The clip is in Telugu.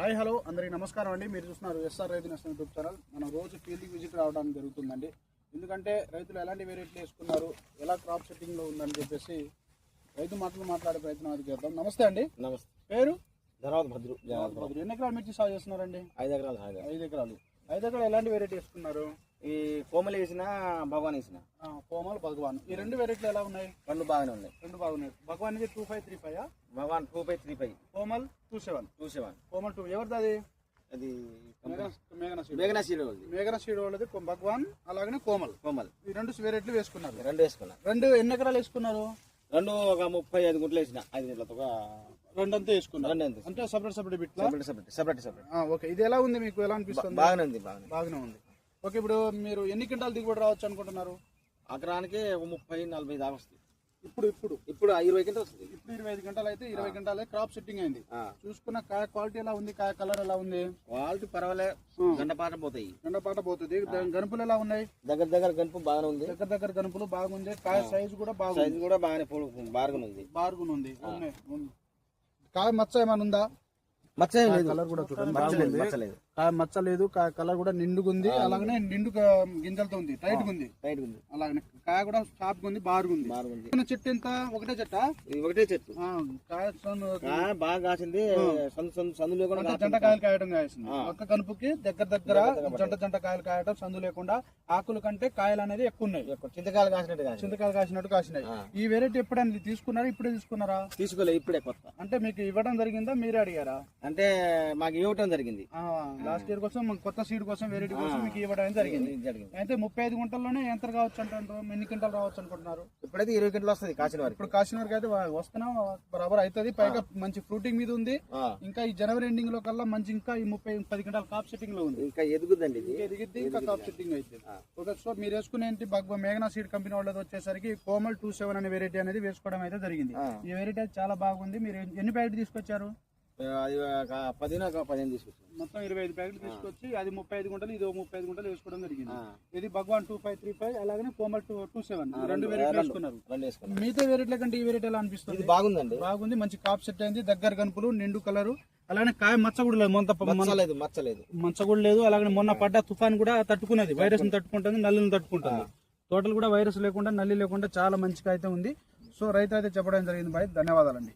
హాయ్ హలో అందరికీ నమస్కారం అండి. మీరు చూస్తున్నారు ఎస్ఆర్ రైతు నేషనల్ యూట్యూబ్ ఛానల్. మనం రోజు ఫీల్డ్కి విజిట్ రావడానికి జరుగుతుందండి. ఎందుకంటే రైతులు ఎలాంటి వెరైటీలు వేసుకున్నారు ఎలా క్రాప్ సెట్టింగ్లో ఉందని చెప్పేసి రైతు మాటలు మాట్లాడే ప్రయత్నం అది చేద్దాం. నమస్తే అండి. నమస్తే. పేరు? ధర్వాద భద్రు జనార్దన్. ఎన్ని ఎకరాలు మిర్చి సాగు చేస్తున్నారండి? ఐదు ఎకరాలు ఐదు ఎకరాలు. ఐదు ఎకరాలు. ఐదు ఎకరాలు ఎలాంటి వెరైటీ వేసుకున్నారు? ఈ కోమలి వేసిన భగవాన్ వేసిన. కోమల్ భగవాన్. ఈ రెండు వెరైటీలు ఎలా ఉన్నాయి? పండ్లు బాగానే ఉన్నాయి. రెండు బాగున్నాయి. భగవాన్ ఇది two five three five Bhagwan two five three five. Komal two seven. Two seven. Komal two. ఎవరిది అది? అది మేఘన సీడ్ మేఘనా వాళ్ళది భగవాన్ అలాగనే కోమల్. కోమల్. ఈ రెండు వెరైటీలు వేసుకున్నారు. రెండు వేసుకున్నా. రెండు ఎన్ని ఎకరాలు వేసుకున్నారు? రెండు ఒక ముప్పై ఐదు గుంటలు వేసిన. ఐదు గుంటలతో ఒక రెండంతా వేసుకున్నారు. రెండు ఎంత అంటే separate separate separate separate separate separate okay. ఇది ఎలా ఉంది మీకు? ఎలా అనిపిస్తుంది? బాగానే ఉంది. బాగానే ఉంది. ఓకే ఇప్పుడు మీరు ఎన్ని క్వింటాలు దిగుబడి రావచ్చు అనుకుంటున్నారు? అకరానికి ఒక ముప్పై నలభై దాకా వస్తుంది. ఇప్పుడు ఇప్పుడు. ఇప్పుడు ఇరవై కింద వస్తుంది. ఇప్పుడు ఇరవై ఐదు గంటలు అయితే ఇరవై గంటలు క్రాప్ సెట్టింగ్ అయింది. చూసుకున్న కాయ క్వాలిటీ ఎలా ఉంది? కాయ కలర్ ఎలా ఉంది? క్వాలిటీ పర్వాలే గంట పాట పోతాయి. ఎండపాట పోతుంది. గనుపులు ఎలా ఉన్నాయి? దగ్గర దగ్గర గనుపు బాగానే ఉంది. దగ్గర దగ్గర గనుపులు బాగుంది. కాయ సైజు కూడా బాగుంది. సైజు కూడా బాగానే బాగా ఉంది. కాయ మచ్చ ఏమైనా ఉందా? మచ్చ కలర్ కూడా చూడండి. మచ్చ లేదు కలర్ కూడా నిండుగుంది. అలాగనే నిండు గింజలతో ఉంది. టైట్ ఉంది. టైట్ ఉంది. అలాగనే కాయ కూడా షార్ప్ ఉంది బారుగుంది చిన్న చెట్టు ఎంత? ఒకటే చెట్ట? ఇది ఒకటే చెట్టు. కాయ బాగా కాసింది. సందు లేకుండా జంట కాయలు కాయడం కాసింది. ఒక్క కనుపుకి దగ్గర దగ్గర జంట జంట కాయలు కాయటం సందు లేకుండా ఆకుల కంటే కాయలు అనేది ఎక్కువ ఉన్నాయి. చింతకాయలు కాసినట్టు చింతకాయలు కాసినట్టు కాసినాయి. ఈ వెరైటీ ఎప్పుడైనా తీసుకున్నారా? ఇప్పుడే తీసుకున్నారా? తీసుకోలే ఇప్పుడే కొత్త. అంటే మీకు ఇవ్వడం జరిగిందా? మీరే అడిగారా? అంటే మాకు ఇవ్వటం జరిగింది. లాస్ట్ ఇయర్ కోసం మన కొత్త సీడ్ కోసం వెరైటీ కోసం మీకు ఇవ్వడం జరిగింది. జరిగింది. అయితే ముప్పై ఐదు గుంటల్లోనే ఎంత కావచ్చు అంటారు ఎన్ని క్వింటాలు రావచ్చు అనుకుంటున్నారు? ఇప్పుడైతే ఇరవై గంటలు వస్తుంది కాసిన వారికి. ఇప్పుడు కాసిన వరకు అయితే వస్తున్నాం బరాబర్ అవుతుంది పైగా మంచి ఫ్రూటింగ్ మీద ఉంది. ఇంకా ఈ జనవరి ఎండింగ్లో కల్లా మంచి ఇంకా ఈ ముప్పై పది గంటల కాప్ సెట్టింగ్లో ఉంది. ఇంకా ఇంకా ఎదిగిద్ది ఇంకా కాప్ సెట్టింగ్ అయితే ఓకే సో మీరు వేసుకునేంటి భగవ మేఘనా సీడ్ కంపెనీ వాళ్ళది వచ్చేసరికి కోమల్ టూ సెవెన్ అనే వెరైటీ అనేది వేసుకోవడం అయితే జరిగింది. ఈ వెరైటీ చాలా బాగుంది. మీరు ఎన్ని ప్యాకెట్ తీసుకొచ్చారు? అది ఒక పదిహేను తీసుకొచ్చాం. మొత్తం ఇరవై ఐదు ప్యాకెట్లు తీసుకొచ్చి అది ముప్పై ఐదు గుంటలు ఇది ముప్పై ఐదు గుంటలు వేసుకోవడం జరిగింది. ఇది Bhagwan two five three five అలాగే కోమల్ టూ టూ సెవెన్. రెండు వెరైటీ వేసుకున్నారు. మిగతా వెరైటీల కంటే ఈ వెరైటీ ఎలా అనిపిస్తుంది? బాగుందండి. బాగుంది మంచి కాప్ సెట్ అయింది దగ్గర కనుపులు నిండు కలరు అలానే కాయ మచ్చ కూడా లేదు మొంత మచ్చలేదు మచ్చలేదు. మచ్చ కూడా లేదు అలాగే మొన్న పడ్డ తుఫాన్ కూడా తట్టుకున్నది వైరస్ని తట్టుకుంటుంది నల్లిని తట్టుకుంటుంది. టోటల్ కూడా వైరస్ లేకుండా నల్లి లేకుండా చాలా మంచిగా అయితే ఉంది. సో రైతు అయితే చెప్పడం జరిగింది బాయ్. ధన్యవాదాలండి.